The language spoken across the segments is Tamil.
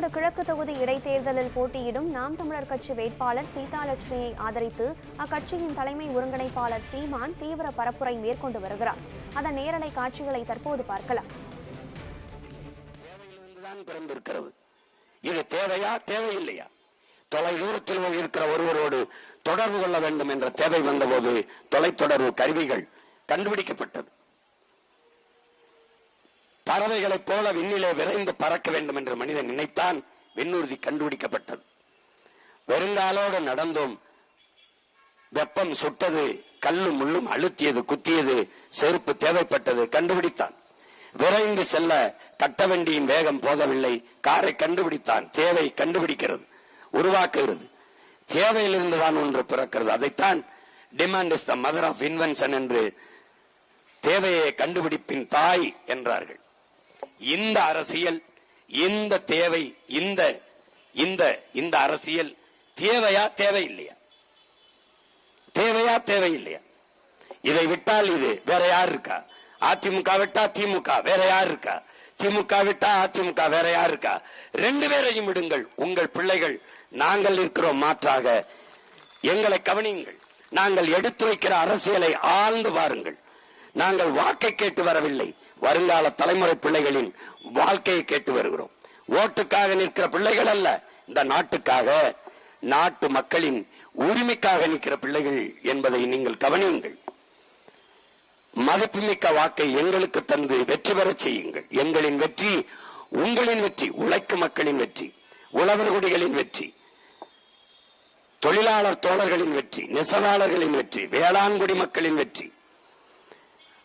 ஈரோடு கிழக்கு தொகுதி இடைத்தேர்தலில் போட்டியிடும் நாம் தமிழர் கட்சி வேட்பாளர் சீதாலட்சுமியை ஆதரித்து அக்கட்சியின் தலைமை ஒருங்கிணைப்பாளர் சீமான் தீவிர பரப்புரை மேற்கொண்டு வருகிறார். அதன் நேரலை காட்சிகளை தற்போது பார்க்கலாம். பிறந்திருக்கிறது. இது தேவையா தேவையில்லையா? தொலை தூரத்தில் இருக்கிற ஒருவரோடு தொடர்பு கொள்ள வேண்டும் என்ற தேவை வந்தபோது தொலைத்தொடர்பு கருவிகள் கண்டுபிடிக்கப்பட்டது. பறவைகளைப் போல விண்ணிலே விரைந்து பறக்க வேண்டும் என்று மனிதன் நினைத்தான் விண்ணூர்தி கண்டுபிடிக்கப்பட்டது. வெறுங்காலோடு நடந்தோம். வெப்பம் சுட்டது கல்லும் முள்ளும் அழுத்தியது குத்தியது செருப்பு தேவைப்பட்டது கண்டுபிடித்தான். விரைந்து செல்ல கட்ட வண்டியின் வேகம் போதவில்லை காரை கண்டுபிடித்தான் தேவை கண்டுபிடிக்கிறது உருவாக்குகிறது. தேவையிலிருந்து தான் ஒன்று பிறக்கிறது. அதைத்தான் demand is the mother of invention என்று தேவையை கண்டுபிடிப்பின் தாய் என்றார்கள். இந்த அரசியல் இந்த தேவை இந்த இந்த இந்த அரசியல் தேவையா தேவையில்லையா? தேவையா தேவையில்லையா? இதை விட்டால் இது வேற யார் இருக்கா? அதிமுக விட்டா திமுக வேற யார் இருக்கா? திமுக விட்டா அதிமுக வேற யார் இருக்கா? ரெண்டு பேரையும் விடுங்கள். உங்கள் பிள்ளைகள் நாங்கள் இருக்கிறோம் மாற்றாக. எங்களை கவனியுங்கள். நாங்கள் எடுத்து வைக்கிற அரசியலை ஆழ்ந்து பாருங்கள். நாங்கள் வாக்கை கேட்டு வரவில்லை. வருங்கால தலைமுறை பிள்ளைகளின் வாழ்க்கையை கேட்டு வருகிறோம். ஓட்டுக்காக நிற்கிற பிள்ளைகள் அல்ல. இந்த நாட்டுக்காக நாட்டு மக்களின் உரிமைக்காக நிற்கிற பிள்ளைகள் என்பதை நீங்கள் கவனியுங்கள். மதிப்புமிக்க வாக்கை எங்களுக்கு தந்து வெற்றி பெற செய்யுங்கள். எங்களின் வெற்றி உங்களின் வெற்றி உழைக்கும் மக்களின் வெற்றி உழவர்குடிகளின் வெற்றி தொழிலாளர் தோழர்களின் வெற்றி நெசவாளர்களின் வெற்றி வேளாண்குடி மக்களின் வெற்றி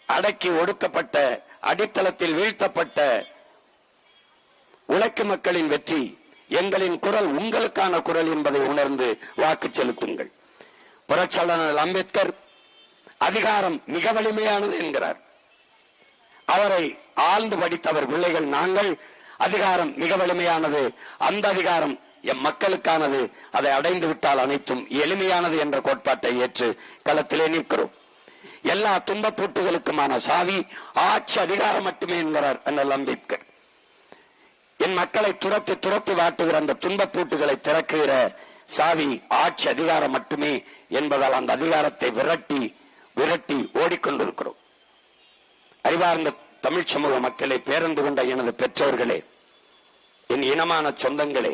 அடக்கி ஒடுக்கப்பட்ட அடித்தளத்தில் வீழ்த்தப்பட்ட உழைக்கு மக்களின் வெற்றி எங்களின் குரல் உங்களுக்கான குரல் என்பதை உணர்ந்து வாக்கு செலுத்துங்கள். புரட்சியாளர் அம்பேத்கர் அதிகாரம் மிக வலிமையானது என்கிறார். அவரை ஆழ்ந்து படித்தவர் பிள்ளைகள் நாங்கள். அதிகாரம் மிக வலிமையானது. அந்த அதிகாரம் எம் மக்களுக்கானது. அதை அடைந்து விட்டால் அனைத்தும் எளிமையானது என்ற கோட்பாட்டை ஏற்று களத்திலே நிற்கிறோம். எல்லா துன்பப்பூட்டுகளுக்குமான சாவி ஆட்சி அதிகாரம் மட்டுமே என்கிறார் அண்ணல் அம்பேத்கர். என் மக்களை துரத்தி துரத்தி வாட்டுகிற அந்த துன்பப்பூட்டுகளை திறக்குகிற சாவி ஆட்சி அதிகாரம் மட்டுமே என்பதால் அந்த அதிகாரத்தை விரட்டி விரட்டி ஓடிக்கொண்டிருக்கிறோம். அறிவார்ந்த தமிழ் சமூக மக்களை பேருந்து கொண்ட எனது பெற்றோர்களே என் இனமான சொந்தங்களே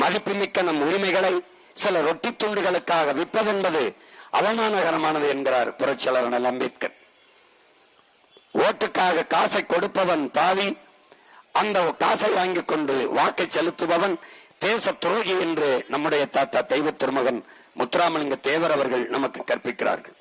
மதிப்புமிக்க நம் உரிமைகளை சில ரொட்டி துண்டுகளுக்காக விற்பதென்பது அவமானகரமானது என்கிறார் புரட்சியாளர் அண்ணல் அம்பேத்கர். ஓட்டுக்காக காசை கொடுப்பவன் பாவி அந்த காசை வாங்கிக் கொண்டு வாக்கை செலுத்துபவன் தேச துரோகி என்று நம்முடைய தாத்தா தெய்வ திருமகன் முத்துராமலிங்க தேவர் அவர்கள் நமக்கு கற்பிக்கிறார்கள்.